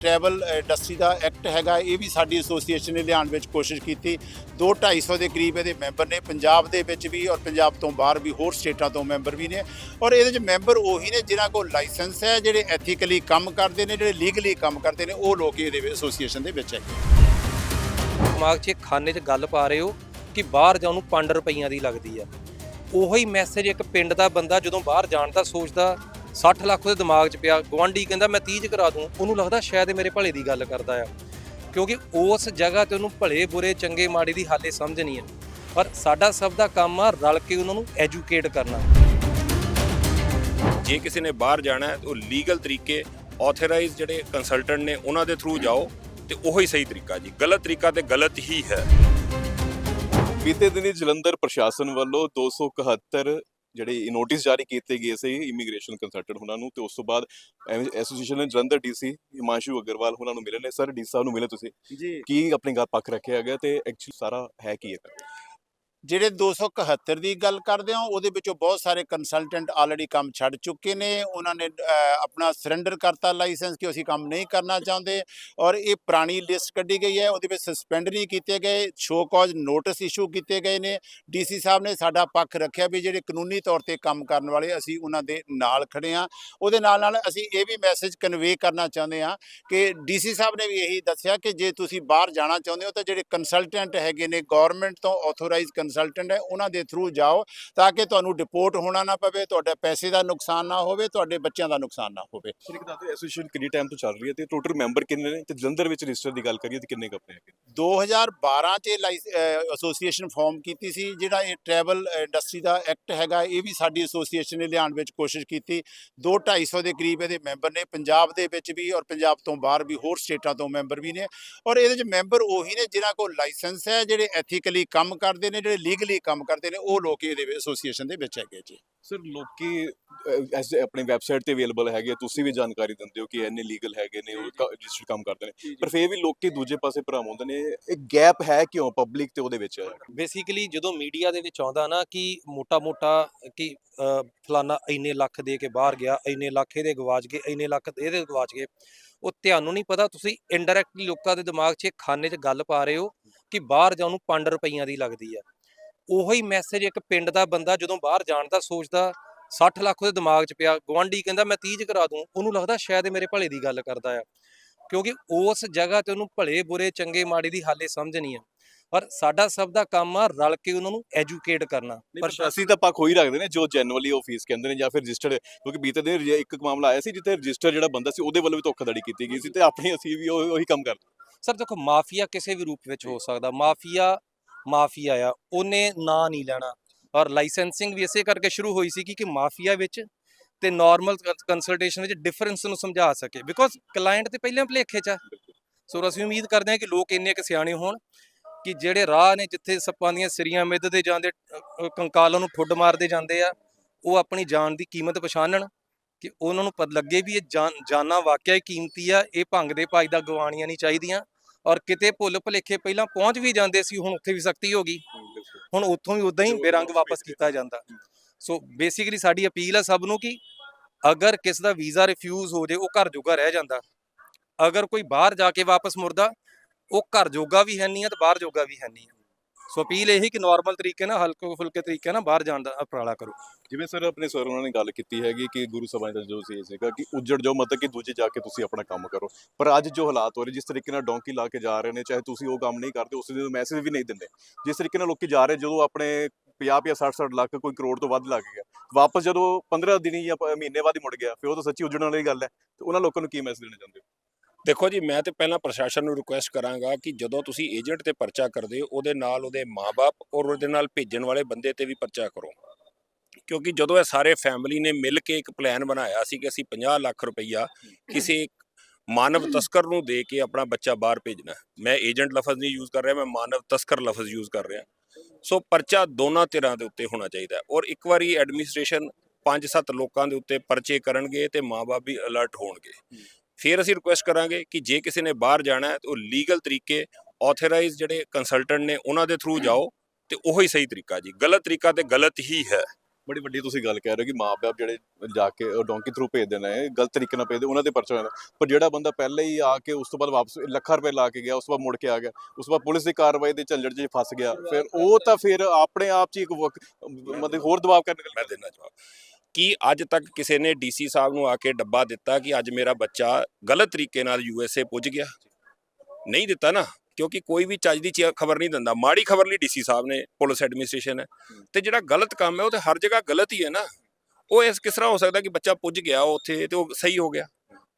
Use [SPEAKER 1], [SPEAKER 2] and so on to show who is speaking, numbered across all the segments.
[SPEAKER 1] Travel industry ਦਾ act ਹੈਗਾ, ਇਹ ਵੀ ਸਾਡੀ ਐਸੋਸੀਏਸ਼ਨ ਨੇ ਲਿਆਉਣ ਵਿੱਚ ਕੋਸ਼ਿਸ਼ ਕੀਤੀ। 2 250 ਦੇ ਕਰੀਬ ਇਹਦੇ ਮੈਂਬਰ ਨੇ, ਪੰਜਾਬ ਦੇ ਵਿੱਚ ਵੀ ਔਰ ਪੰਜਾਬ ਤੋਂ ਬਾਹਰ ਵੀ ਹੋਰ ਸਟੇਟਾਂ ਤੋਂ ਮੈਂਬਰ ਵੀ ਨੇ। ਔਰ ਇਹਦੇ ਵਿੱਚ ਮੈਂਬਰ ਉਹੀ ਨੇ ਜਿਨ੍ਹਾਂ ਕੋਲ ਲਾਇਸੈਂਸ ਹੈ, ਜਿਹੜੇ ਐਥੀਕਲੀ ਕੰਮ ਕਰਦੇ ਨੇ, ਜਿਹੜੇ ਲੀਗਲੀ ਕੰਮ ਕਰਦੇ ਨੇ, ਉਹ ਲੋਕ ਇਹਦੇ ਵਿੱਚ ਐਸੋਸੀਏਸ਼ਨ ਦੇ ਵਿੱਚ ਹੈਗੇ।
[SPEAKER 2] ਦਿਮਾਗ 'ਚ ਖਾਨੇ 'ਚ ਗੱਲ ਪਾ ਰਹੇ ਹੋ ਕਿ ਬਾਹਰ ਜਾਣ ਨੂੰ 5 ਰੁਪਈਆਂ ਦੀ ਲੱਗਦੀ ਆ। ਉਹੀ ਮੈਸੇਜ ਇੱਕ ਪਿੰਡ ਦਾ ਬੰਦਾ ਜਦੋਂ ਬਾਹਰ ਜਾਣ ਦਾ ਸੋਚਦਾ 60 ਲੱਖ ਉਹਦੇ ਦਿਮਾਗ 'ਚ ਪਿਆ ਗਵਾਂਢੀ ਕਹਿੰਦਾ ਮੈਂ 30 'ਚ ਕਰਾ ਦੂੰ। ਉਹਨੂੰ ਲੱਗਦਾ ਸ਼ਾਇਦ ਇਹ ਮੇਰੇ ਭਲੇ ਦੀ ਗੱਲ ਕਰਦਾ ਆ। ਕਿਉਂਕਿ ਉਸ ਜਗ੍ਹਾ ਤੇ ਉਹਨੂੰ ਭਲੇ ਬੁਰੇ ਚੰਗੇ ਮਾੜੇ ਦੀ ਹਾਲੇ ਸਮਝ ਨਹੀਂ ਆ ਪਰ ਸਾਡਾ ਸਭ ਦਾ ਕੰਮ ਆ ਰਲ ਕੇ ਉਹਨਾਂ ਨੂੰ ਐਜੂਕੇਟ ਕਰਨਾ।
[SPEAKER 3] ਜੇ ਕਿਸੇ ਨੇ ਬਾਹਰ ਜਾਣਾ ਹੈ ਤਾਂ ਉਹ ਲੀਗਲ ਤਰੀਕੇ ਆਥੋਰਾਈਜ਼ ਜਿਹੜੇ ਕੰਸਲਟੈਂਟ ਨੇ ਉਹਨਾਂ ਦੇ ਥਰੂ ਜਾਓ ਤੇ ਉਹੀ ਸਹੀ ਤਰੀਕਾ ਜੀ। ਗਲਤ ਤਰੀਕਾ ਤੇ ਗਲਤ ਹੀ ਹੈ।
[SPEAKER 4] ਬੀਤੇ ਦਿਨੀ ਜਲੰਧਰ ਪ੍ਰਸ਼ਾਸਨ ਵੱਲੋਂ 271 ਜਿਹੜੇ ਨੋਟਿਸ ਜਾਰੀ ਕੀਤੇ ਗਏ ਸੀ ਇਮੀਗ੍ਰੇਸ਼ਨ ਕੰਸਲਟੈਂਟ ਉਹਨਾਂ ਨੂੰ ਤੇ ਉਸ ਤੋਂ ਬਾਅਦ ਐਸੋਸੀਏਸ਼ਨ ਨੇ ਜਲੰਧਰ ਡੀਸੀ ਹਿਮਾਂਸ਼ੂ ਅਗਰਵਾਲ ਉਹਨਾਂ ਨੂੰ ਮਿਲੇ ਨੇ। ਸਰ ਡੀ ਸਾਹਿਬ ਨੂੰ ਮਿਲੇ ਤੁਸੀਂ? ਕੀ ਆਪਣੀ ਗੱਲ ਪੱਖ ਰੱਖਿਆ ਗਿਆ ਤੇ ਐਕਚੁਅਲੀ ਸਾਰਾ ਹੈ ਕੀ ਹੈ
[SPEAKER 1] ਜਿਹੜੇ 271 ਦੀ ਗੱਲ ਕਰਦੇ ਹਾਂ, ਉਹਦੇ ਵਿੱਚੋਂ ਬਹੁਤ ਸਾਰੇ ਕੰਸਲਟੈਂਟ ਆਲਰੇਡੀ ਕੰਮ ਛੱਡ ਚੁੱਕੇ ਨੇ। ਉਹਨਾਂ ਨੇ ਆਪਣਾ ਸਰੈਂਡਰ ਕਰਤਾ ਲਾਇਸੈਂਸ ਕਿ ਅਸੀਂ ਕੰਮ ਨਹੀਂ ਕਰਨਾ ਚਾਹੁੰਦੇ। ਔਰ ਇਹ ਪੁਰਾਣੀ ਲਿਸਟ ਕੱਢੀ ਗਈ ਹੈ। ਉਹਦੇ ਵਿੱਚ ਸਸਪੈਂਡ ਨਹੀਂ ਕੀਤੇ ਗਏ। ਸ਼ੋ ਕਾਜ਼ ਨੋਟਿਸ ਇਸ਼ੂ ਕੀਤੇ ਗਏ ਨੇ। ਡੀਸੀ ਸਾਹਿਬ ਨੇ ਸਾਡਾ ਪੱਖ ਰੱਖਿਆ ਵੀ ਜਿਹੜੇ ਕਾਨੂੰਨੀ ਤੌਰ ਤੇ ਕੰਮ ਕਰਨ ਵਾਲੇ ਅਸੀਂ ਉਹਨਾਂ ਦੇ ਨਾਲ ਖੜੇ ਹਾਂ। ਉਹਦੇ ਨਾਲ ਨਾਲ ਅਸੀਂ ਇਹ ਵੀ ਮੈਸੇਜ ਕਨਵੇ ਕਰਨਾ ਚਾਹੁੰਦੇ ਹਾਂ ਕਿ ਡੀਸੀ ਸਾਹਿਬ ਨੇ ਵੀ ਇਹੀ ਦੱਸਿਆ ਕਿ ਜੇ ਤੁਸੀਂ ਬਾਹਰ ਜਾਣਾ ਚਾਹੁੰਦੇ ਹੋ ਤਾਂ ਜਿਹੜੇ ਕੰਸਲਟੈਂਟ ਹੈਗੇ ਨੇ ਗਵਰਨਮੈਂਟ ਤੋਂ ਆਥੋਰਾਈਜ਼ ਕੰਸਲਟੈਂਟ ਹੈ ਉਹਨਾਂ ਦੇ ਥਰੂ ਜਾਓ ਤਾਂ ਕਿ ਤੁਹਾਨੂੰ ਡਿਪੋਰਟ ਹੋਣਾ ਨਾ ਪਵੇ ਤੁਹਾਡੇ ਪੈਸੇ ਦਾ ਨੁਕਸਾਨ ਨਾ ਹੋਵੇ ਤੁਹਾਡੇ ਬੱਚਿਆਂ ਦਾ ਨੁਕਸਾਨ ਨਾ ਹੋਵੇ।
[SPEAKER 4] ਸਰ ਦੱਸੋ ਐਸੋਸੀਏਸ਼ਨ ਕਿੰਨੀ ਟਾਈਮ ਤੋਂ ਚੱਲ ਰਹੀ ਹੈ ਤੇ ਟੋਟਲ ਮੈਂਬਰ ਕਿੰਨੇ ਨੇ ਤੇ ਜਲੰਧਰ ਵਿੱਚ ਰਜਿਸਟਰ ਦੀ ਗੱਲ ਕਰੀਏ ਤੇ ਕਿੰਨੇ ਕੱਪੜੇ ਹੈਗੇ
[SPEAKER 1] 2012 ਚ ਐਸੋਸੀਏਸ਼ਨ ਫਾਰਮ ਕੀਤੀ ਸੀ ਜਿਹੜਾ ਇਹ ਟਰੈਵਲ ਇੰਡਸਟਰੀ ਦਾ ਐਕਟ ਹੈਗਾ ਇਹ ਵੀ ਸਾਡੀ ਐਸੋਸੀਏਸ਼ਨ ਨੇ ਲਿਆਉਣ ਵਿੱਚ ਕੋਸ਼ਿਸ਼ ਕੀਤੀ। 2 250 ਦੇ ਕਰੀਬ ਇਹਦੇ ਮੈਂਬਰ ਨੇ ਪੰਜਾਬ ਦੇ ਵਿੱਚ ਵੀ ਔਰ ਪੰਜਾਬ ਤੋਂ ਬਾਹਰ ਵੀ ਹੋਰ ਸਟੇਟਾਂ ਤੋਂ ਮੈਂਬਰ ਵੀ ਨੇ। ਔਰ ਇਹਦੇ ਵਿੱਚ ਮੈਂਬਰ ਉਹੀ ਨੇ ਜਿਨ੍ਹਾਂ ਕੋਲ ਲਾਇਸੈਂਸ ਹੈ ਜਿਹੜੇ ਐਥੀਕਲੀ ਕੰਮ ਕਰਦੇ ਨੇ ਜਿਹੜੇ ਲੀਗਲੀ ਕੰਮ ਕਰਦੇ ਨੇ ਉਹ ਲੋਕ ਇਹਦੇ ਵਿੱਚ ਐਸੋਸੀਏਸ਼ਨ ਦੇ ਵਿੱਚ ਹੈਗੇ ਜੀ।
[SPEAKER 4] ਸਰ ਲੋਕੀ ਐਸ ਆਪਣੀ ਵੈਬਸਾਈਟ ਤੇ ਅਵੇਲੇਬਲ ਹੈਗੇ ਤੁਸੀਂ ਵੀ ਜਾਣਕਾਰੀ ਦਿੰਦੇ ਹੋ ਕਿ ਇੰਨੇ ਲੀਗਲ ਹੈਗੇ ਨੇ ਉਹ ਰਜਿਸਟਰ ਕੰਮ ਕਰਦੇ ਨੇ। ਪਰ ਫਿਰ ਵੀ ਲੋਕੀ ਦੂਜੇ ਪਾਸੇ ਭਰਾਵਾਉਂਦੇ ਨੇ ਇੱਕ ਗੈਪ ਹੈ ਕਿਉਂ ਪਬਲਿਕ ਤੇ ਉਹਦੇ ਵਿੱਚ?
[SPEAKER 2] ਬੇਸਿਕਲੀ ਜਦੋਂ ਮੀਡੀਆ ਦੇ ਵਿੱਚ ਆਉਂਦਾ ਨਾ ਕਿ ਮੋਟਾ-ਮੋਟਾ ਕਿ ਫਲਾਨਾ ਇੰਨੇ ਲੱਖ ਦੇ ਕੇ ਬਾਹਰ ਗਿਆ ਇੰਨੇ ਲੱਖ ਇਹਦੇ ਗਵਾਚ ਗਏ ਇੰਨੇ ਲੱਖ ਇਹਦੇ ਗਵਾਚ ਗਏ ਉਹ ਤੁਹਾਨੂੰ ਨਹੀਂ ਪਤਾ ਤੁਸੀਂ ਇਨਡਾਇਰੈਕਟਲੀ ਲੋਕਾਂ ਦੇ ਦਿਮਾਗ 'ਚ ਖਾਨੇ 'ਚ ਗੱਲ ਪਾ ਰਹੇ ਹੋ ਕਿ ਬਾਹਰ ਜਾਣ ਨੂੰ 5 ਰੁਪਈਆਂ ਦੀ ਲੱਗਦੀ ਆ। ਉਹੀ ਮੈਸੇਜ ਇੱਕ ਪਿੰਡ ਦਾ ਬੰਦਾ ਜਦੋਂ ਬਾਹਰ ਜਾਣ ਦਾ ਸੋਚਦਾ 60 ਲੱਖ ਉਹਦੇ ਦਿਮਾਗ 'ਚ ਪਿਆ ਗਵਾਂਢੀ ਕਹਿੰਦਾ ਮੈਂ 30 'ਚ ਕਰਾ ਦੂੰ ਉਹਨੂੰ ਲੱਗਦਾ ਸ਼ਾਇਦ ਇਹ ਮੇਰੇ ਭਲੇ ਦੀ ਗੱਲ ਕਰਦਾ ਆ। ਕਿਉਂਕਿ ਉਸ ਜਗ੍ਹਾ ਤੇ ਉਹਨੂੰ ਭਲੇ ਬੁਰੇ ਚੰਗੇ ਮਾੜੇ ਦੀ ਹਾਲੇ ਸਮਝ ਨਹੀਂ ਆ। ਪਰ ਸਾਡਾ ਸਭ ਦਾ ਕੰਮ ਆ ਰਲ ਕੇ ਉਹਨਾਂ ਨੂੰ ਐਜੂਕੇਟ ਕਰਨਾ।
[SPEAKER 4] ਪਰ ਅਸੀਂ ਤਾਂ ਪੱਖ ਹੋਈ ਰੱਖਦੇ ਨੇ ਜੋ ਜੈਨੂਅਲੀ ਉਹ ਫੀਸ ਕਹਿੰਦੇ ਨੇ ਜਾਂ ਫਿਰ ਰਜਿਸਟਰਡ ਕਿਉਂਕਿ ਬੀਤੇ ਦਿਨ ਇੱਕ ਮਾਮਲਾ ਆਇਆ ਸੀ ਜਿੱਥੇ ਰਜਿਸਟਰ ਜਿਹੜਾ ਬੰਦਾ ਸੀ ਉਹਦੇ ਵੱਲੋਂ ਵੀ ਧੋਖਾਧੜੀ ਕੀਤੀ ਗਈ ਸੀ ਤੇ ਆਪਣੀ ਅਸੀਂ ਵੀ ਉਹ- ਉਹੀ ਕੰਮ ਕਰਦੇ।
[SPEAKER 2] ਸਰ ਦੇਖੋ ਮਾਫੀਆ ਕਿਸੇ ਵੀ ਰੂਪ ਵਿੱਚ ਹੋ ਸਕਦਾ। ਮਾਫੀਆ ਮਾਫੀਆ ਆ ਉਹਨੇ ਨਾਂ ਨਹੀਂ ਲੈਣਾ। ਔਰ ਲਾਇਸੈਂਸਿੰਗ ਵੀ ਇਸੇ ਕਰਕੇ ਸ਼ੁਰੂ ਹੋਈ ਸੀ ਕਿ ਮਾਫੀਆ ਵਿੱਚ ਤੇ ਨਾਰਮਲ ਕੰਸਲਟੇਸ਼ਨ ਵਿੱਚ ਡਿਫਰੈਂਸ ਨੂੰ ਸਮਝਾ ਸਕੇ। ਬਿਕੋਜ਼ ਕਲਾਇੰਟ ਤੇ ਪਹਿਲਾਂ ਭਲੇਖੇ ਚ ਆ। ਸੋ ਅਸੀਂ ਉਮੀਦ ਕਰਦੇ ਹਾਂ ਕਿ ਲੋਕ ਇੰਨੇ ਕੁ ਸਿਆਣੇ ਹੋਣ ਕਿ ਜਿਹੜੇ ਰਾਹ ਨੇ ਜਿੱਥੇ ਸੱਪਾਂ ਦੀਆਂ ਸਿਰੀਆਂ ਮਿੱਧਦੇ ਜਾਂਦੇ ਕੰਕਾਲਾਂ ਨੂੰ ਠੁੱਡ ਮਾਰਦੇ ਜਾਂਦੇ ਆ, ਉਹ ਆਪਣੀ ਜਾਨ ਦੀ ਕੀਮਤ ਪਛਾਣਨ ਕਿ ਉਹਨਾਂ ਨੂੰ ਪਤਾ ਲੱਗੇ ਵੀ ਇਹ ਜਾਨ, ਜਾਨਾਂ ਵਾਕਿਆ ਹੀ ਕੀਮਤੀ ਆ, ਇਹ ਭੰਗ ਦੇ ਭਾਈ ਦਾ ਗਵਾਣੀਆਂ ਨਹੀਂ ਚਾਹੀਦੀਆਂ। ਔਰ ਕਿਤੇ ਭੁੱਲ ਭੁਲੇਖੇ ਪਹਿਲਾਂ ਪਹੁੰਚ ਵੀ ਜਾਂਦੇ ਸੀ ਹੁਣ ਉੱਥੇ ਵੀ ਸਖਤੀ ਹੋ ਗਈ। ਹੁਣ ਉੱਥੋਂ ਵੀ ਉਦਾਂ ਹੀ ਬੇਰੰਗ ਵਾਪਸ ਕੀਤਾ ਜਾਂਦਾ। ਸੋ ਬੇਸਿਕਲੀ ਸਾਡੀ ਅਪੀਲ ਹੈ ਸਭ ਨੂੰ ਕਿ ਅਗਰ ਕਿਸ ਦਾ ਵੀਜ਼ਾ ਰਿਫਿਊਜ਼ ਹੋ ਜੇ ਉਹ ਘਰ ਜੋਗਾ ਰਹਿ ਜਾਂਦਾ। ਅਗਰ ਕੋਈ ਬਾਹਰ ਜਾ ਕੇ ਵਾਪਸ ਮੁਰਦਾ ਉਹ ਘਰ ਜੋਗਾ ਵੀ ਹੈ ਨਹੀਂ ਤੇ ਬਾਹਰ ਜੋਗਾ ਵੀ ਹੈ ਨਹੀਂ ਸੋ ਅਪੀਲ ਇਹੀ ਕਿ ਨਾਰਮਲ ਤਰੀਕੇ ਨਾਲ ਹਲਕੇ ਫੁਲਕੇ ਤਰੀਕੇ ਨਾਲ ਬਾਹਰ ਜਾਣ ਦਾ ਉਪਰਾਲਾ ਕਰੋ।
[SPEAKER 4] ਜਿਵੇਂ ਸਰ ਆਪਣੇ ਸਰ ਉਹਨਾਂ ਨੇ ਗੱਲ ਕੀਤੀ ਹੈਗੀ ਕਿ ਗੁਰੂ ਸਭਾ ਦਾ ਜੋ ਸੀ ਸੀਗਾ ਕਿ ਉੱਜੜ ਜਾਓ, ਮਤਲਬ ਕਿ ਦੂਜੇ ਜਾ ਕੇ ਤੁਸੀਂ ਆਪਣਾ ਕੰਮ ਕਰੋ। ਪਰ ਅੱਜ ਜੋ ਹਾਲਾਤ ਹੋ ਰਹੇ, ਜਿਸ ਤਰੀਕੇ ਨਾਲ ਡੋਂਕੀ ਲਾ ਕੇ ਜਾ ਰਹੇ ਨੇ, ਚਾਹੇ ਤੁਸੀਂ ਉਹ ਕੰਮ ਨਹੀਂ ਕਰਦੇ, ਉਸ ਦੇ ਮੈਸੇਜ ਵੀ ਨਹੀਂ ਦਿੰਦੇ। ਜਿਸ ਤਰੀਕੇ ਨਾਲ ਲੋਕੀ ਜਾ ਰਹੇ, ਜਦੋਂ ਆਪਣੇ 50 ਜਾਂ 60 60 ਲੱਖ ਕੋਈ ਕਰੋੜ ਤੋਂ ਵੱਧ ਲੱਗ ਗਿਆ, ਵਾਪਸ ਜਦੋਂ 15 ਦਿਨੀ ਜਾਂ ਮਹੀਨੇ ਬਾਅਦ ਹੀ ਮੁੜ ਗਿਆ, ਫਿਰ ਉਹ ਤਾਂ ਸੱਚੀ ਉੱਜੜਨ ਵਾਲੀ ਗੱਲ ਹੈ। ਤੇ ਉਹਨਾਂ ਲੋਕਾਂ ਨੂੰ ਕੀ ਮੈਸੇਜ ਦੇਣਾ ਚਾਹੁੰਦੇ
[SPEAKER 3] ਦੇਖੋ ਜੀ, ਮੈਂ ਤੇ ਪਹਿਲਾਂ ਪ੍ਰਸ਼ਾਸਨ ਨੂੰ ਰਿਕੁਐਸਟ ਕਰਾਂਗਾ ਕਿ ਜਦੋਂ ਤੁਸੀਂ ਏਜੰਟ ਤੇ ਪਰਚਾ ਕਰਦੇ ਹੋ, ਉਹਦੇ ਨਾਲ ਉਹਦੇ ਮਾਪੇ ਔਰ ਉਹਦੇ ਨਾਲ ਭੇਜਣ ਵਾਲੇ ਬੰਦੇ ਤੇ ਵੀ ਪਰਚਾ ਕਰੋ। ਕਿਉਂਕਿ ਜਦੋਂ ਇਹ ਸਾਰੇ ਫੈਮਿਲੀ ਨੇ ਮਿਲ ਕੇ ਇੱਕ ਪਲਾਨ ਬਣਾਇਆ ਸੀ ਕਿ ਅਸੀਂ 50 ਲੱਖ ਰੁਪਈਆ ਕਿਸੇ ਮਾਨਵ ਤਸਕਰ ਨੂੰ ਦੇ ਕੇ ਆਪਣਾ ਬੱਚਾ ਬਾਹਰ ਭੇਜਣਾ ਮੈਂ ਏਜੰਟ ਲਫ਼ਜ਼ ਨਹੀਂ ਯੂਜ਼ ਕਰ ਰਿਹਾ, ਮੈਂ ਮਾਨਵ ਤਸਕਰ ਲਫ਼ਜ਼ ਯੂਜ਼ ਕਰ ਰਿਹਾ। ਸੋ ਪਰਚਾ ਦੋਨਾਂ ਧਿਰਾਂ ਦੇ ਉੱਤੇ ਹੋਣਾ ਚਾਹੀਦਾ ਔਰ ਇੱਕ ਵਾਰੀ ਐਡਮਿਨਿਸਟ੍ਰੇਸ਼ਨ 5-7 ਲੋਕਾਂ ਦੇ ਉੱਤੇ ਪਰਚੇ ਕਰਨਗੇ ਤੇ ਮਾਪੇ ਵੀ ਅਲਰਟ ਹੋਣਗੇ। ਫਿਰ ਅਸੀਂ ਰਿਕੁਐਸਟ ਕਰਾਂਗੇ ਕਿ ਜੇ ਕਿਸੇ ਨੇ ਬਾਹਰ ਜਾਣਾ ਹੈ ਤਾਂ ਉਹ ਲੀਗਲ ਤਰੀਕੇ ਆਥੋਰਾਈਜ਼ ਜਿਹੜੇ ਕੰਸਲਟੈਂਟ ਨੇ ਉਹਨਾਂ ਦੇ ਥਰੂ ਜਾਓ ਤੇ ਉਹੀ ਸਹੀ ਤਰੀਕਾ ਜੀ। ਗਲਤ ਤਰੀਕਾ ਤੇ ਗਲਤ ਹੀ ਹੈ।
[SPEAKER 4] ਬੜੀ ਵੱਡੀ ਤੁਸੀਂ ਗੱਲ ਕਹਿ ਰਹੇ ਹੋ ਕਿ ਮਾਪੇ ਜਿਹੜੇ ਜਾ ਕੇ ਡੋਂਕੀ ਥਰੂ ਭੇਜਦੇ ਨੇ ਗਲਤ ਤਰੀਕੇ ਨਾਲ ਭੇਜਦੇ ਉਹਨਾਂ ਤੇ ਪਰਚਾ ਹੋ ਜਾਂਦਾ ਪਰ ਜਿਹੜਾ ਬੰਦਾ ਪਹਿਲੇ ਹੀ ਆ ਕੇ ਉਸ ਤੋਂ ਬਾਅਦ ਵਾਪਸ ਲੱਖਾਂ ਰੁਪਏ ਲਾ ਕੇ ਗਿਆ ਉਸ ਤੋਂ ਬਾਅਦ ਮੁੜ ਕੇ ਆ ਗਿਆ ਉਸ ਤੋਂ ਬਾਅਦ ਪੁਲਿਸ ਦੀ ਕਾਰਵਾਈ ਦੇ ਝੰਜਟ 'ਚ ਫਸ ਗਿਆ ਫਿਰ ਉਹ ਤਾਂ ਫਿਰ ਆਪਣੇ ਆਪ 'ਚ ਹੀ ਇੱਕ ਮਤਲਬ ਹੋਰ ਦਬਾਅ ਕਰਨ
[SPEAKER 3] ਮੈਂ ਦੇਣਾ ਜਵਾਬ। ਕੀ ਅੱਜ ਤੱਕ ਕਿਸੇ ਨੇ ਡੀਸੀ ਸਾਹਿਬ ਨੂੰ ਆ ਕੇ ਡੱਬਾ ਦਿੱਤਾ ਕਿ ਅੱਜ ਮੇਰਾ ਬੱਚਾ ਗਲਤ ਤਰੀਕੇ ਨਾਲ ਯੂਐਸਏ ਪੁੱਜ ਗਿਆ? ਨਹੀਂ ਦਿੱਤਾ ਨਾ ਕਿਉਂਕਿ ਕੋਈ ਵੀ ਚੱਜ ਦੀ ਖਬਰ ਨਹੀਂ ਦਿੰਦਾ। ਮਾੜੀ ਖਬਰ ਲਈ ਡੀਸੀ ਸਾਹਿਬ ਨੇ ਪੁਲਿਸ ਐਡਮਿਨਿਸਟ੍ਰੇਸ਼ਨ ਹੈ ਤੇ ਜਿਹੜਾ ਗਲਤ ਕੰਮ ਹੈ ਉਹ ਤੇ ਹਰ ਜਗ੍ਹਾ ਗਲਤ ਹੀ ਹੈ ਨਾ। ਉਹ ਇਸ ਕਿਸ ਤਰ੍ਹਾਂ ਹੋ ਸਕਦਾ ਕਿ ਬੱਚਾ ਪੁੱਜ ਗਿਆ ਉੱਥੇ ਤੇ ਉਹ ਸਹੀ ਹੋ ਗਿਆ?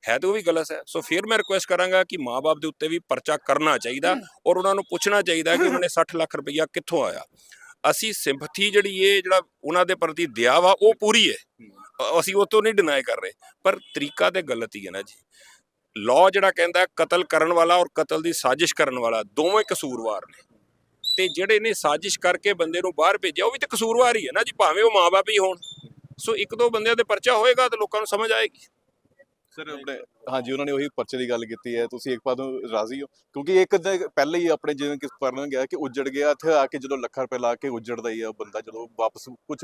[SPEAKER 3] ਹੈ ਤੇ ਉਹ ਵੀ ਗਲਤ ਹੈ। ਸੋ ਫਿਰ ਮੈਂ ਰਿਕੁਐਸਟ ਕਰਾਂਗਾ ਕਿ ਮਾਪੇ ਦੇ ਉੱਤੇ ਵੀ ਪਰਚਾ ਕਰਨਾ ਚਾਹੀਦਾ ਔਰ ਉਹਨਾਂ ਨੂੰ ਪੁੱਛਣਾ ਚਾਹੀਦਾ ਕਿ ਉਹਨਾਂ ਨੇ 60 ਲੱਖ ਰੁਪਈਆ ਕਿੱਥੋਂ ਆਇਆ। ਅਸੀਂ ਸਿੰਪਥੀ ਜਿਹੜੀ ਇਹ ਜਿਹੜਾ ਉਹਨਾਂ ਦੇ ਪ੍ਰਤੀ ਦਇਆ ਵਾ, ਉਹ ਪੂਰੀ ਹੈ। ਅਸੀਂ ਉਹ ਤੋਂ ਨਹੀਂ ਡਿਨਾਈ ਕਰ ਰਹੇ। ਪਰ ਤਰੀਕਾ ਤੇ ਗਲਤ ਹੀ ਹੈ ਨਾ ਜੀ। ਲਾਅ ਜਿਹੜਾ ਕਹਿੰਦਾ ਕਤਲ ਕਰਨ ਵਾਲਾ ਔਰ ਕਤਲ ਦੀ ਸਾਜ਼ਿਸ਼ ਕਰਨ ਵਾਲਾ ਦੋਵੇਂ ਕਸੂਰਵਾਰ ਨੇ। ਤੇ ਜਿਹੜੇ ਨੇ ਸਾਜ਼ਿਸ਼ ਕਰਕੇ ਬੰਦੇ ਨੂੰ ਬਾਹਰ ਭੇਜਿਆ, ਉਹ ਵੀ ਤੇ ਕਸੂਰਵਾਰ ਹੀ ਹੈ ਨਾ ਜੀ, ਭਾਵੇਂ ਉਹ ਮਾਪੇ ਹੀ ਹੋਣ। ਸੋ ਇੱਕ ਦੋ ਬੰਦਿਆਂ ਦੇ ਪਰਚਾ ਹੋਏਗਾ ਤਾਂ ਲੋਕਾਂ ਨੂੰ ਸਮਝ ਆਏਗੀ।
[SPEAKER 4] ਸਰ ਆਪਣੇ ਹਾਂਜੀ ਉਹਨਾਂ ਨੇ ਉਹੀ ਪਰਚੇ ਦੀ ਗੱਲ ਕੀਤੀ ਹੈ। ਤੁਸੀਂ ਇੱਕ ਪਾਸੋਂ ਰਾਜ਼ੀ ਹੋ। ਕਿਉਂਕਿ ਇੱਕ ਤਾਂ ਪਹਿਲੇ ਹੀ ਆਪਣੇ ਜਿਵੇਂ ਕਿ ਪਰਨ ਗਿਆ ਕਿ ਉੱਜੜ ਗਿਆ ਇੱਥੇ ਆ ਕੇ ਜਦੋਂ ਲੱਖਾਂ ਰੁਪਏ ਲਾ ਕੇ ਉੱਜੜਦਾ ਹੀ ਆ ਬੰਦਾ ਜਦੋਂ ਵਾਪਸ ਕੁਝ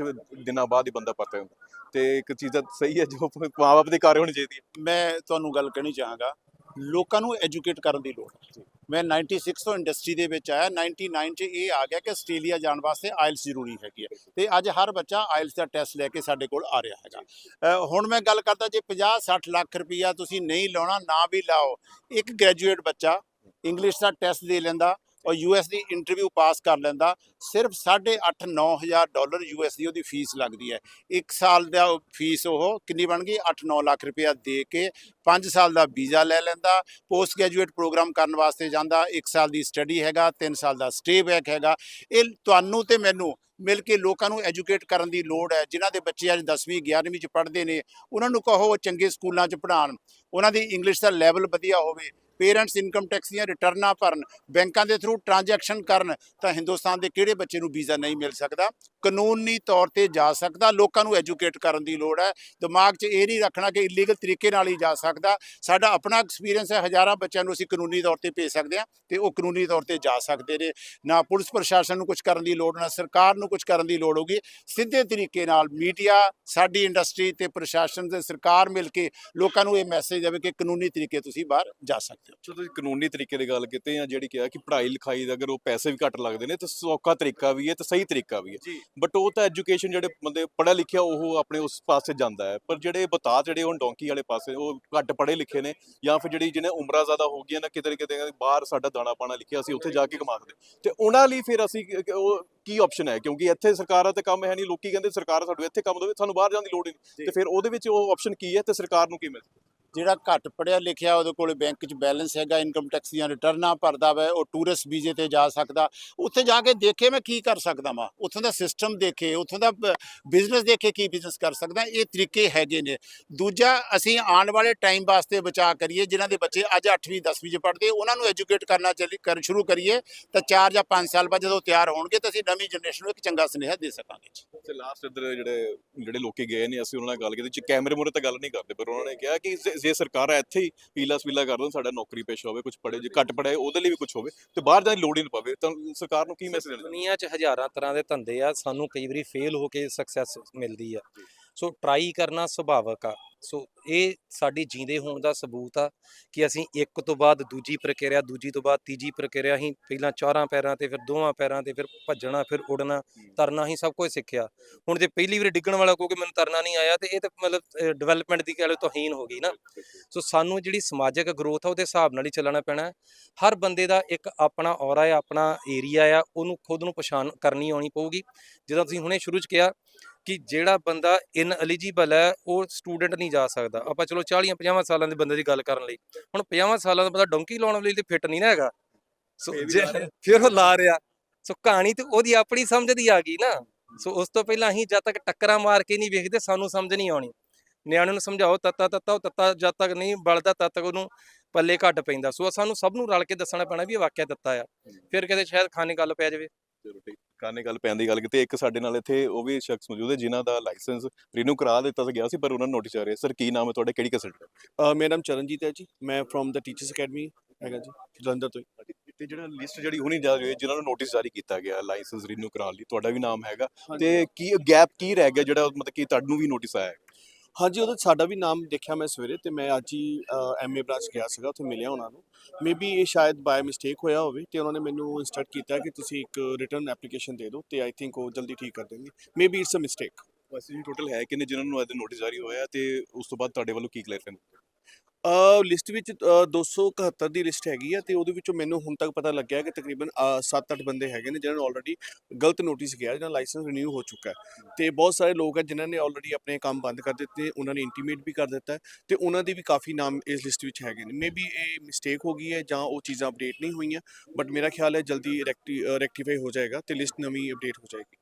[SPEAKER 4] ਦਿਨਾਂ ਬਾਅਦ ਹੀ ਬੰਦਾ ਪਰਤਿਆ ਹੁੰਦਾ। ਤੇ ਇੱਕ ਚੀਜ਼ ਤਾਂ ਸਹੀ ਹੈ ਜੋ ਮਾਪੇ ਦੀ ਕਾਰਵਾਈ ਹੋਣੀ ਚਾਹੀਦੀ ਹੈ।
[SPEAKER 1] ਮੈਂ ਤੁਹਾਨੂੰ ਗੱਲ ਕਹਿਣੀ ਚਾਹਾਂਗਾ ਲੋਕਾਂ ਨੂੰ ਐਜੂਕੇਟ ਕਰਨ ਦੀ ਲੋੜ ਹੈ। ਮੈਂ 96 ਤੋਂ ਇੰਡਸਟਰੀ ਦੇ ਵਿੱਚ ਆਇਆ 99 ਚ ਇਹ ਆ ਗਿਆ ਕਿ ਆਸਟ੍ਰੇਲੀਆ ਜਾਣ ਵਾਸਤੇ ਆਇਲਸ ਜ਼ਰੂਰੀ ਹੈਗੀ ਹੈ। ਤੇ ਅੱਜ ਹਰ ਬੱਚਾ ਆਇਲਸ ਦਾ ਟੈਸਟ ਲੈ ਕੇ ਸਾਡੇ ਕੋਲ ਆ ਰਿਹਾ ਹੈਗਾ। ਹੁਣ ਮੈਂ ਗੱਲ ਕਰਦਾ ਜੇ 50 60 ਲੱਖ ਰੁਪਈਆ ਤੁਸੀਂ ਨਹੀਂ ਲਾਉਣਾ ਨਾ ਵੀ ਲਾਓ। ਇੱਕ ਗ੍ਰੈਜੂਏਟ ਬੱਚਾ ਇੰਗਲਿਸ਼ ਦਾ ਟੈਸਟ ਦੇ ਲੈਂਦਾ ਔਰ ਯੂਐਸ ਦੀ ਇੰਟਰਵਿਊ ਪਾਸ ਕਰ ਲੈਂਦਾ, ਸਿਰਫ 8.5 9000 ਡਾਲਰ ਯੂਐਸ ਦੀ ਉਹਦੀ ਫੀਸ ਲੱਗਦੀ ਹੈ। ਇੱਕ ਸਾਲ ਦਾ ਉਹ ਫੀਸ ਉਹ ਕਿੰਨੀ ਬਣ ਗਈ? 8-9 ਲੱਖ ਰੁਪਇਆ ਦੇ ਕੇ 5 ਸਾਲ ਦਾ ਵੀਜ਼ਾ ਲੈ ਲੈਂਦਾ ਪੋਸਟ ਗ੍ਰੈਜੂਏਟ ਪ੍ਰੋਗਰਾਮ ਕਰਨ ਵਾਸਤੇ ਜਾਂਦਾ 1 ਸਾਲ ਦੀ ਸਟੱਡੀ ਹੈਗਾ 3 ਸਾਲ ਦਾ ਸਟੇ ਬੈਕ ਹੈਗਾ। ਇਹ ਤੁਹਾਨੂੰ ਤੇ ਮੈਨੂੰ ਮਿਲ ਕੇ ਲੋਕਾਂ ਨੂੰ ਐਜੂਕੇਟ ਕਰਨ ਦੀ ਲੋੜ ਹੈ, ਜਿਨ੍ਹਾਂ ਦੇ ਬੱਚੇ ਅੱਜ 10ਵੀਂ 11ਵੀਂ ਚ ਪੜ੍ਹਦੇ ਨੇ, ਉਹਨਾਂ ਨੂੰ ਕਹੋ ਉਹ ਚੰਗੇ ਸਕੂਲਾਂ ਚ ਪੜ੍ਹਾਉਣ। ਉਹਨਾਂ ਦੀ ਇੰਗਲਿਸ਼ ਦਾ ਲੈਵਲ ਵਧੀਆ ਹੋਵੇ ਪੇਰੈਂਟਸ ਇਨਕਮ ਟੈਕਸ ਦੀਆਂ ਰਿਟਰਨਾਂ ਭਰਨ, ਬੈਂਕਾਂ ਦੇ ਥਰੂ ਟ੍ਰਾਂਜੈਕਸ਼ਨ ਕਰਨ, ਤਾਂ ਹਿੰਦੁਸਤਾਨ ਦੇ ਕਿਹੜੇ ਬੱਚੇ ਨੂੰ ਵੀਜ਼ਾ ਨਹੀਂ ਮਿਲ ਸਕਦਾ? ਕਾਨੂੰਨੀ ਤੌਰ ਤੇ ਜਾ ਸਕਦਾ, ਲੋਕਾਂ ਨੂੰ ਐਜੂਕੇਟ ਕਰਨ ਦੀ ਲੋੜ ਹੈ। ਦਿਮਾਗ 'ਚ ਇਹ ਨਹੀਂ ਰੱਖਣਾ ਕਿ ਇਲੀਗਲ ਤਰੀਕੇ ਨਾਲ ਹੀ ਜਾ ਸਕਦਾ। ਸਾਡਾ ਆਪਣਾ ਐਕਸਪੀਰੀਅੰਸ ਹੈ, ਹਜ਼ਾਰਾਂ ਬੱਚਿਆਂ ਨੂੰ ਅਸੀਂ ਕਾਨੂੰਨੀ ਤੌਰ ਤੇ ਭੇਜ ਸਕਦੇ ਹਾਂ ਤੇ ਉਹ ਕਾਨੂੰਨੀ ਤੌਰ ਤੇ ਜਾ ਸਕਦੇ ਨੇ। ਨਾ ਪੁਲਿਸ ਪ੍ਰਸ਼ਾਸਨ ਨੂੰ ਕੁਝ ਕਰਨ ਦੀ ਲੋੜ, ਨਾ ਸਰਕਾਰ ਨੂੰ ਕੁਝ ਕਰਨ ਦੀ ਲੋੜ ਹੋਗੀ ਸਿੱਧੇ ਤਰੀਕੇ ਨਾਲ ਮੀਡੀਆ ਸਾਡੀ ਇੰਡਸਟਰੀ ਤੇ ਪ੍ਰਸ਼ਾਸਨ ਤੇ ਸਰਕਾਰ ਮਿਲ ਕੇ ਲੋਕਾਂ ਨੂੰ ਇਹ ਮੈਸੇਜ ਦੇਵੇ ਕਿ ਕਾਨੂੰਨੀ ਤਰੀਕੇ ਤੁਸੀਂ ਬਾਹਰ ਜਾ ਸਕਦੇ ਹੋ?
[SPEAKER 4] ਤੁਸੀਂ ਕਾਨੂੰਨੀ ਤਰੀਕੇ ਦੀ ਗੱਲ ਕੀਤੀ ਜਾਂ ਜਿਹੜੀ ਕਿਹਾ ਕਿ ਪੜ੍ਹਾਈ ਲਿਖਾਈ ਦਾ ਅਗਰ ਉਹ ਪੈਸੇ ਵੀ ਘੱਟ ਲੱਗਦੇ ਨੇ ਤਾਂ ਸੌਖਾ ਤਰੀਕਾ ਵੀ ਹੈ ਤੇ ਸਹੀ ਤਰੀਕਾ ਵੀ ਹੈ। ਬਟ ਉਹ ਤਾਂ ਐਜੂਕੇਸ਼ਨ ਜਿਹੜੇ ਬੰਦੇ ਪੜ੍ਹਿਆ ਲਿਖਿਆ ਉਹ ਆਪਣੇ ਉਸ ਪਾਸੇ ਜਾਂਦਾ ਹੈ। ਪਰ ਜਿਹੜੇ ਬਤਾ ਜਿਹੜੇ ਹੁਣ ਡੋਂਕੀ ਵਾਲੇ ਪਾਸੇ ਉਹ ਘੱਟ ਪੜ੍ਹੇ ਲਿਖੇ ਨੇ ਜਾਂ ਫਿਰ ਜਿਹੜੀ ਜਿਹਨੇ ਉਮਰਾਂ ਜ਼ਿਆਦਾ ਹੋ ਗਈਆਂ ਨਾ ਕਿਤੇ ਕਿਤੇ ਬਾਹਰ ਸਾਡਾ ਦਾਣਾ ਪਾਣਾ ਲਿਖਿਆ ਅਸੀਂ ਉੱਥੇ ਜਾ ਕੇ ਕਮਾ ਸਕਦੇ ਤੇ ਉਹਨਾਂ ਲਈ ਫਿਰ ਅਸੀਂ ਉਹ ਕੀ ਆਪਸ਼ਨ ਹੈ? ਕਿਉਂਕਿ ਇੱਥੇ ਸਰਕਾਰਾਂ ਤੇ ਕੰਮ ਹੈ ਨਹੀਂ ਲੋਕੀ ਕਹਿੰਦੇ ਸਰਕਾਰ ਸਾਨੂੰ ਇੱਥੇ ਕੰਮ ਦੇਵੇ ਸਾਨੂੰ ਬਾਹਰ ਜਾਣ ਦੀ ਲੋੜ ਨਹੀਂ। ਤੇ ਫਿਰ ਉਹਦੇ ਵਿੱਚ ਉਹ ਆਪਸ਼ਨ ਕੀ ਹੈ ਤੇ ਸਰਕਾਰ ਨੂੰ ਕੀ ਮਿਲ
[SPEAKER 1] ਜਿਹੜਾ ਘੱਟ ਪੜਿਆ ਲਿਖਿਆ ਉਹਦੇ ਕੋਲ ਬੈਂਕ 'ਚ ਬੈਲੈਂਸ ਹੈਗਾ, ਇਨਕਮ ਟੈਕਸ ਦੀਆਂ ਰਿਟਰਨਾਂ ਭਰਦਾ ਵਾ, ਉਹ ਟੂਰਿਸਟ ਵੀਜ਼ੇ ਤੇ ਜਾ ਸਕਦਾ। ਉੱਥੇ ਜਾ ਕੇ ਦੇਖੇ ਮੈਂ ਕੀ ਕਰ ਸਕਦਾ ਵਾਂ? ਉੱਥੋਂ ਦਾ ਸਿਸਟਮ ਦੇਖੇ, ਉੱਥੋਂ ਦਾ ਬਿਜ਼ਨਸ ਦੇਖੇ ਕੀ ਬਿਜ਼ਨਸ ਕਰ ਸਕਦਾ, ਇਹ ਤਰੀਕੇ ਹੈਗੇ ਨੇ। ਦੂਜਾ, ਅਸੀਂ ਆਉਣ ਵਾਲੇ ਟਾਈਮ ਵਾਸਤੇ ਬਚਾ ਕਰੀਏ, ਜਿਨ੍ਹਾਂ ਦੇ ਬੱਚੇ ਅੱਜ 8ਵੀਂ 10ਵੀਂ 'ਚ ਪੜ੍ਹਦੇ, ਉਹਨਾਂ ਨੂੰ ਐਜੂਕੇਟ ਕਰਨਾ ਚੱਲੀ, ਕਰ, ਸ਼ੁਰੂ ਕਰੀਏ, ਤਾਂ 4 ਜਾਂ 5 ਸਾਲ ਬਾਅਦ ਜਦੋਂ ਤਿਆਰ ਹੋਣਗੇ, ਤਾਂ ਅਸੀਂ ਨਵੀਂ ਜਨਰੇਸ਼ਨ ਨੂੰ ਇੱਕ ਚੰਗਾ ਸੁਨੇਹਾ ਦੇ ਸਕਾਂਗੇ
[SPEAKER 4] ਤੇ ਲਾਸਟ ਇੱਧਰ ਜਿਹੜੇ ਜਿਹੜੇ ਲੋਕੀ ਗਏ ਨੇ, ਅਸੀਂ ਉਹਨਾਂ ਨਾਲ ਗੱਲ ਕੀਤੀ, ਚ ਕੈਮਰੇ ਮੂਹਰੇ ਤਾਂ ਗੱਲ ਨਹੀਂ ਕਰਦੇ, ਪਰ ਉਹਨਾਂ ਨੇ ਕਿਹਾ ਕਿ ਜੇ- ਸਰਕਾਰ ਇੱਥੇ ਹੀ ਪੀਲਾ ਸਪੀਲਾ ਕਰ ਦੇਣ ਸਾਡਾ ਨੌਕਰੀ ਪੇਸ਼ਾ ਹੋਵੇ ਕੁਝ ਪੜੇ ਜੇ ਘੱਟ ਪੜਾਏ ਉਹਦੇ ਲਈ ਵੀ ਕੁਝ ਹੋਵੇ ਤੇ ਬਾਹਰ ਜਾਣ ਦੀ ਲੋੜ ਹੀ ਨਹੀਂ ਪਵੇ ਤਾਂ ਸਰਕਾਰ ਨੂੰ ਕੀ ਮੈਸੇਜ ਦੇਣਾ
[SPEAKER 2] ਦੁਨੀਆ 'ਚ ਹਜ਼ਾਰਾਂ ਤਰ੍ਹਾਂ ਦੇ ਧੰਦੇ ਆ ਸਾਨੂੰ ਕਈ ਵਾਰੀ ਫੇਲ ਹੋ ਕੇ ਸਕਸੈਸ ਮਿਲਦੀ ਆ। ਸੋ ਟਰਾਈ ਕਰਨਾ ਸੁਭਾਵਕ ਆ। ਸੋ ਇਹ ਸਾਡੀ ਜੀਂਦੇ ਹੋਣ ਦਾ ਸਬੂਤ ਆ ਕਿ ਅਸੀਂ ਇੱਕ ਤੋਂ ਬਾਅਦ ਦੂਜੀ ਪ੍ਰਕਿਰਿਆ ਦੂਜੀ ਤੋਂ ਬਾਅਦ ਤੀਜੀ ਪ੍ਰਕਿਰਿਆ ਹੀ ਪਹਿਲਾਂ ਚਾਰਾਂ ਪੈਰਾਂ ਤੇ ਫਿਰ ਦੋਵਾਂ ਪੈਰਾਂ ਤੇ ਫਿਰ ਭੱਜਣਾ ਫਿਰ ਉੜਨਾ ਤਰਨਾ ਹੀ ਸਭ ਕੁਝ ਸਿੱਖਿਆ। ਹੁਣ ਜੇ ਪਹਿਲੀ ਵਾਰ ਡਿੱਗਣ ਵਾਲਾ ਕਿ ਮੈਨੂੰ ਤਰਨਾ ਨਹੀਂ ਆਇਆ ਤੇ ਇਹ ਤਾਂ ਮਤਲਬ ਡਿਵੈਲਪਮੈਂਟ ਦੀ ਕਹਿ ਤੋਹੀਨ ਹੋ ਗਈ ਨਾ। ਸੋ ਸਾਨੂੰ ਜਿਹੜੀ ਸਮਾਜਿਕ ਗਰੋਥ ਆ ਉਹਦੇ ਹਿਸਾਬ ਨਾਲ ਹੀ ਚੱਲਣਾ ਪੈਣਾ। ਹਰ ਬੰਦੇ ਦਾ ਇੱਕ ਆਪਣਾ ਔਰਾ ਹੈ ਆਪਣਾ ਏਰੀਆ ਆ ਉਹਨੂੰ ਖੁਦ ਨੂੰ ਪਛਾਣ ਕਰਨੀ ਆਉਣੀ ਪਊਗੀ। ਜਦੋਂ ਤੁਸੀਂ ਹੁਣੇ ਸ਼ੁਰੂ ਚ ਕਿਹਾ ਕਿ ਜਿਹੜਾ ਬੰਦਾ ਇਨ ਐਲੀਜੀਬਲ ਹੈ ਉਹ ਸਟੂਡੈਂਟ ਨਹੀਂ ਜਾ ਸਕਦਾ। ਆਪਾਂ ਚਲੋ 40 50 ਸਾਲਾਂ ਦੇ ਬੰਦੇ ਦੀ ਗੱਲ ਕਰਨ ਲਈ। ਹੁਣ 50 ਸਾਲਾਂ ਦਾ ਬੰਦਾ ਡੋਂਕੀ ਲਾਉਣ ਲਈ ਤੇ ਫਿੱਟ ਨਹੀਂ ਨਾ ਹੈਗਾ। ਸੋ। ਫਿਰ ਉਹ ਲਾ ਰਿਹਾ। ਸੋ ਕਹਾਣੀ ਤੇ ਉਹਦੀ ਆਪਣੀ ਸਮਝ ਦੀ ਆ ਗਈ ਨਾ। ਸੋ ਉਸ ਤੋਂ ਪਹਿਲਾਂ ਅਸੀਂ ਜਦ ਤੱਕ ਟੱਕਰਾਂ ਮਾਰ ਕੇ ਨਹੀਂ ਵੇਖਦੇ ਸਾਨੂੰ ਸਮਝ ਨਹੀਂ ਆਉਣੀ। ਨਿਆਣੇ ਨੂੰ ਸਮਝਾਓ ਤੱਤਾ ਤੱਤਾ ਉਹ ਤੱਤਾ ਜਦ ਤੱਕ ਨਹੀਂ ਬਲਦਾ ਤਦ ਤੱਕ ਉਹਨੂੰ ਪੱਲੇ ਘੱਟ ਪੈਂਦਾ। ਸੋ ਸਾਨੂੰ ਸਭ ਨੂੰ ਰਲ ਕੇ ਦੱਸਣਾ ਪੈਣਾ ਵੀ ਇਹ ਵਾਕਿਆ ਤੱਤਾ ਆ। ਫਿਰ ਕਿਤੇ ਸ਼ਾਇਦ ਖਾਣੇ ਗੱਲ ਪੈ ਜਾਵੇ।
[SPEAKER 4] ਕਾਨੇ ਗੱਲ ਪੈਣ ਦੀ ਗੱਲ ਕੀਤੀ ਇੱਕ ਸਾਡੇ ਨਾਲ ਇੱਥੇ ਉਹ ਵੀ ਸ਼ਖਸ ਮੌਜੂਦ ਹੈ ਜਿਨ੍ਹਾਂ ਦਾ ਲਾਇਸੈਂਸ ਰੀਨਿਊ ਕਰਾ ਦਿੱਤਾ ਗਿਆ ਸੀ ਪਰ ਉਹਨਾਂ ਨੂੰ ਨੋਟਿਸ ਆ ਰਿਹਾ। ਸਰ ਕੀ ਨਾਮ ਹੈ ਤੁਹਾਡਾ? ਕਿਹੜੀ ਕਸਟ
[SPEAKER 5] ਅ, ਮੇਰਾ ਨਾਮ ਚਰਨਜੀਤ ਹੈ ਜੀ। ਮੈਂ ਫਰੋਮ ਦਾ ਟੀਚਰਸ ਅਕੈਡਮੀ ਹੈਗਾ ਜੀ ਜਲੰਧਰ ਤੋਂ ਹੀ।
[SPEAKER 4] ਤੇ ਜਿਹੜਾ ਲਿਸਟ ਜਿਹੜੀ ਹੁਣੀ ਜਾ ਰਹੀ ਹੈ ਜਿਨ੍ਹਾਂ ਨੂੰ ਨੋਟਿਸ ਜਾਰੀ ਕੀਤਾ ਗਿਆ ਲਾਇਸੈਂਸ ਰੀਨਿਊ ਕਰਾਉਣ ਲਈ ਤੁਹਾਡਾ ਵੀ ਨਾਮ ਹੈਗਾ। ਤੇ ਕੀ ਗੈਪ ਕੀ ਰਹਿ ਗਿਆ ਜਿਹੜਾ ਮਤਲਬ ਕਿ ਤੁਹਾਨੂੰ ਵੀ ਨੋਟਿਸ ਆਇਆ ਹੈ?
[SPEAKER 5] ਹਾਂਜੀ ਉਹਦਾ ਸਾਡਾ ਵੀ ਨਾਮ ਦੇਖਿਆ ਮੈਂ ਸਵੇਰੇ ਤੇ ਮੈਂ ਅੱਜ ਹੀ ਐਮਏ ਬ੍ਰਾਂਚ ਗਿਆ ਸੀਗਾ, ਉੱਥੇ ਮਿਲਿਆ ਉਹਨਾਂ ਨੂੰ। ਮੇਬੀ ਇਹ ਸ਼ਾਇਦ ਬਾਈ ਮਿਸਟੇਕ ਹੋਇਆ ਹੋਵੇ ਤੇ ਉਹਨਾਂ ਨੇ ਮੈਨੂੰ ਇੰਸਟਰਕਟ ਕੀਤਾ ਕਿ ਤੁਸੀਂ ਇੱਕ ਰਿਟਰਨ ਐਪਲੀਕੇਸ਼ਨ ਦੇ ਦਿਓ ਤੇ ਆਈ ਥਿੰਕ ਉਹ ਜਲਦੀ ਠੀਕ ਕਰ ਦੇਣਗੇ। ਮੇਬੀ ਇਟਸ ਅ ਮਿਸਟੇਕ
[SPEAKER 4] ਵੈਸੇ ਜੀ ਟੋਟਲ ਹੈ ਕਿੰਨੇ ਜਿਨ੍ਹਾਂ ਨੂੰ ਅੱਜ ਨੋਟਿਸ ਜਾਰੀ ਹੋਇਆ ਤੇ ਉਸ ਤੋਂ ਬਾਅਦ ਤੁਹਾਡੇ ਵੱਲੋਂ ਕੀ ਕਲੈਰੀਫਾਈ
[SPEAKER 5] ਅ ਲਿਸਟ ਵਿੱਚ ਅ, 271 ਦੀ ਲਿਸਟ ਹੈਗੀ ਆ ਤੇ ਉਹਦੇ ਵਿੱਚੋਂ ਮੈਨੂੰ ਹੁਣ ਤੱਕ ਪਤਾ ਲੱਗਿਆ ਕਿ ਤਕਰੀਬਨ 7-8 ਬੰਦੇ ਹੈਗੇ ਨੇ ਜਿਹਨਾਂ ਨੂੰ ਆਲਰੇਡੀ ਗਲਤ ਨੋਟਿਸ ਗਿਆ ਜਿਹਨਾਂ ਲਾਇਸੈਂਸ ਰਿਨਿਊ ਹੋ ਚੁੱਕਾ ਹੈ। ਤੇ ਬਹੁਤ ਸਾਰੇ ਲੋਕ ਹੈ ਜਿਨ੍ਹਾਂ ਨੇ ਆਲਰੇਡੀ ਆਪਣੇ ਕੰਮ ਬੰਦ ਕਰ ਦਿੱਤੇ ਉਹਨਾਂ ਨੇ ਇੰਟੀਮੇਟ ਵੀ ਕਰ ਦਿੱਤਾ ਹੈ ਤੇ ਉਹਨਾਂ ਦੇ ਵੀ ਕਾਫੀ ਨਾਮ ਇਸ ਲਿਸਟ ਵਿੱਚ ਹੈਗੇ ਨੇ। ਮੇਬੀ ਇਹ ਮਿਸਟੇਕ ਹੋ ਗਈ ਹੈ ਜਾਂ ਉਹ ਚੀਜ਼ਾਂ ਅਪਡੇਟ ਨਹੀਂ ਹੋਈਆਂ ਬਟ ਮੇਰਾ ਖਿਆਲ ਹੈ ਜਲਦੀ ਰੈਕਟੀਫਾਈ ਹੋ ਜਾਏਗਾ ਤੇ ਲਿਸਟ ਨਵੀਂ ਅਪਡੇਟ ਹੋ ਜਾਏਗੀ।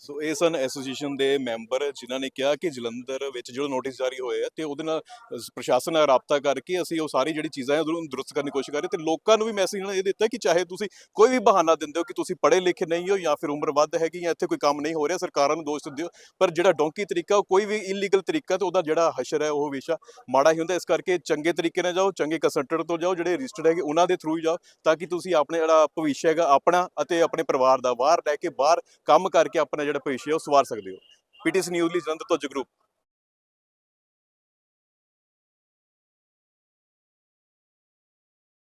[SPEAKER 4] ਸੋ ਇਹ ਸਨ ਐਸੋਸੀਏਸ਼ਨ ਦੇ ਮੈਂਬਰ ਜਿਨ੍ਹਾਂ ਨੇ ਕਿਹਾ ਕਿ ਜਲੰਧਰ ਵਿੱਚ ਜਿਹੜਾ ਨੋਟਿਸ ਜਾਰੀ ਹੋਏ ਆ ਤੇ ਉਹਦੇ ਨਾਲ ਪ੍ਰਸ਼ਾਸਨ ਨਾਲ ਰਾਬਤਾ ਕਰਕੇ ਅਸੀਂ ਉਹ ਸਾਰੀ ਜਿਹੜੀ ਚੀਜ਼ਾਂ ਹੈ ਉਹਨੂੰ ਦਰੁਸਤ ਕਰਨ ਦੀ ਕੋਸ਼ਿਸ਼ ਕਰ ਰਹੇ ਤੇ ਲੋਕਾਂ ਨੂੰ ਵੀ ਮੈਸੇਜ ਇਹਨਾਂ ਇਹ ਦਿੱਤਾ ਕਿ ਚਾਹੇ ਤੁਸੀਂ ਕੋਈ ਵੀ ਬਹਾਨਾ ਦਿੰਦੇ ਹੋ ਕਿ ਤੁਸੀਂ ਪੜ੍ਹੇ ਲਿਖੇ ਨਹੀਂ ਹੋ ਜਾਂ ਫਿਰ ਉਮਰ ਵੱਧ ਹੈਗੀ ਜਾਂ ਇੱਥੇ ਕੋਈ ਕੰਮ ਨਹੀਂ ਹੋ ਰਿਹਾ, ਸਰਕਾਰਾਂ ਨੂੰ ਦੋਸ਼ ਦਿੰਦੇ ਹੋ, ਪਰ ਜਿਹੜਾ ਡੋਂਕੀ ਤਰੀਕਾ ਉਹ ਕੋਈ ਵੀ ਇਲੀਗਲ ਤਰੀਕਾ ਤੇ ਉਹਦਾ ਜਿਹੜਾ ਹਸ਼ਰ ਹੈ ਉਹ ਹਮੇਸ਼ਾ ਮਾੜਾ ਹੀ ਹੁੰਦਾ ਇਸ ਕਰਕੇ ਚੰਗੇ ਤਰੀਕੇ ਨਾਲ ਜਾਓ, ਚੰਗੇ ਕੰਸਲਟੈਂਟ ਤੋਂ ਜਾਓ, ਜਿਹੜੇ ਰਜਿਸਟਰਡ ਹੈਗੇ ਉਹਨਾਂ ਦੇ ਥਰੂ ਹੀ ਜਾਓ ਤਾਂ ਕਿ ਤੁਸੀਂ ਆਪਣੇ ਜਿਹੜਾ ਭਵਿੱਖ ਹੈਗਾ ਆਪਣਾ ਅਤੇ ਆਪਣੇ ਪਰਿਵਾਰ ਦਾ ਬਾਹਰ ਲੈ ਕੇ ਬਾਹਰ ਕੰਮ ਕਰਕੇ ਆਪਣਾ ਜਿਹੜਾ ਭਵਿੱਖ ਹੈ ਉਹ ਸਵਾਰ ਸਕਦੇ ਹੋ। ਪੀਟੀਸੀ ਨਿਊਜ਼ ਲਈ ਜਲੰਧਰ ਤੋਂ ਜਗਰੂਪ